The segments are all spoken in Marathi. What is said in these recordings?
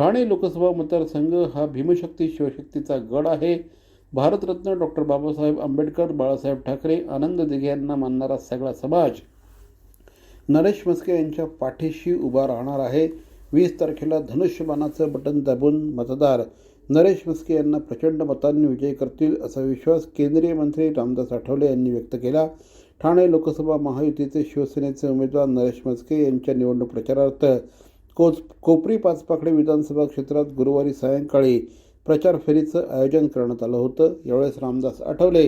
ठाणे लोकसभा मतदारसंघ हा भीमशक्ती शिवशक्तीचा गड आहे. भारतरत्न डॉक्टर बाबासाहेब आंबेडकर बाळासाहेब ठाकरे आनंद दिघे यांना मानणारा सगळा समाज नरेश मस्के यांच्या पाठीशी उभा राहणार आहे. वीस तारखेला धनुष्यबाणाचं बटन दाबून मतदार नरेश मस्के यांना प्रचंड मतांनी विजय करतील असा विश्वास केंद्रीय मंत्री रामदास आठवले यांनी व्यक्त केला. ठाणे लोकसभा महायुतीचे शिवसेनेचे उमेदवार नरेश मस्के यांच्या निवडणूक प्रचारार्थ कोच कोपरी पाचपाकडे विधानसभा क्षेत्रात गुरुवारी सायंकाळी प्रचार फेरीचं आयोजन करण्यात आलं होतं. यावेळेस रामदास आठवले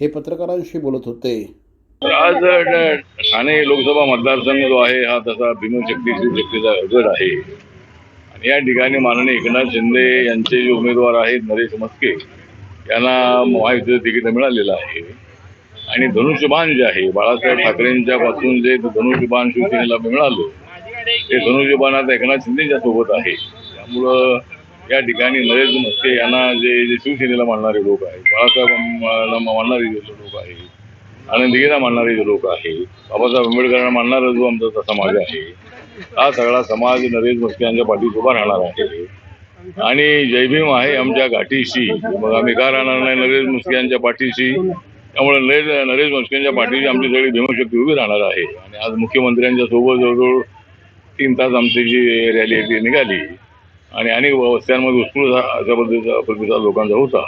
हे पत्रकारांशी बोलत होते. आज ठाणे लोकसभा मतदारसंघ जो आहे हा तसा भीमशक्ती शिवशक्तीचा गड आहे. आणि या ठिकाणी माननीय एकनाथ शिंदे यांचे जे उमेदवार आहेत नरेश मस्के यांना महायुतीचं तिकीट मिळालेलं आहे. आणि धनुष्यबाण जे आहे बाळासाहेब ठाकरेंच्या पासून जे धनुष्यबाण शिवसेनेला मिळालं ते धनुष्यबाण एकनाथ शिंदेच्या सोबत आहे. त्यामुळं या ठिकाणी नरेश म्हस्के यांना जे जे शिवसेनेला मानणारे लोक आहेत बाळासाहेबांना मानणारे जे लोक आहेत आनंद मानणारे जे लोक आहेत बाबासाहेब आंबेडकरांना मानणारा जो आमचा समाज आहे हा सगळा समाज नरेश म्हस्के यांच्या पाठीशी उभा राहणार आहे. आणि जय भीम आहे आमच्या घाटीशी. मग आम्ही का राहणार नाही नरेश मस्के यांच्या पाठीशी? त्यामुळे नरेश नरेश यांच्या पाठीशी आमची सगळी भीमशक्ती उभी राहणार आहे. आणि आज मुख्यमंत्र्यांच्या सोबत जवळजवळ तीन तास आमची जी रॅली आहे ती निघाली. आणि अनेक वस्त्यांमध्ये उत्स्फूर्त अशा पद्धतीचा प्रतिसाद लोकांचा होता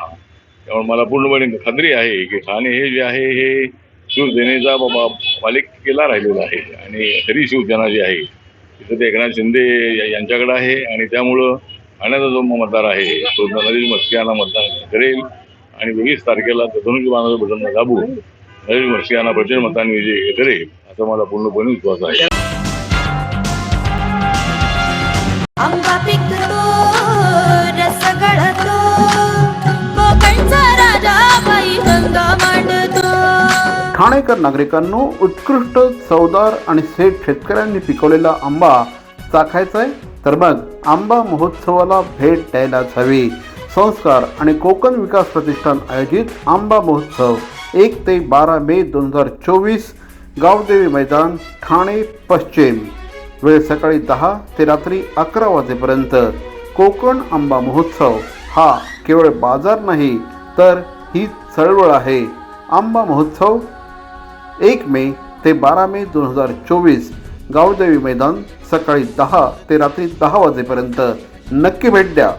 त्यामुळे मला पूर्णपणे खात्री आहे की ठाणे हे जे आहे हे शिवसेनेचा बाबा पालिकेला राहिलेला आहे. आणि खरी शिवसेना जी आहे तिथं ते एकनाथ शिंदे यांच्याकडे आहे. आणि त्यामुळं ठाण्याचा जो मतदार आहे तो नरेश मस्के यांना मतदान करेल. आणि वीस तारखेला धनुष्यबाणाचं बटन दाबून नरेश मस्के यांना प्रचंड मतांनी विजय करेल असा मला पूर्णपणे विश्वास आहे. आंबा पिकतो रस गळतो. कोकणचा राजा बाई गंगा मांडतो. ठाणेकर नागरिकांनो उत्कृष्ट चवदार आणि सेठ शेतकऱ्यांनी पिकवलेला आंबा चाखायचा आहे तर मग आंबा महोत्सवाला भेट द्यायलाच हवी. संस्कार आणि कोकण विकास प्रतिष्ठान आयोजित आंबा महोत्सव एक ते बारा मे दोन हजार चोवीस गावदेवी मैदान ठाणे पश्चिम. वेळ सकाळी दहा ते रात्री अकरा वाजेपर्यंत कोकण आंबा महोत्सव. हा केवळ बाजार नाही तर ही चळवळ आहे. आंबा महोत्सव एक मे ते बारा मे दोन हजार चोवीस. गावदेवी मैदान सकाळी दहा ते रात्री दहा वाजेपर्यंत. नक्की भेट द्या.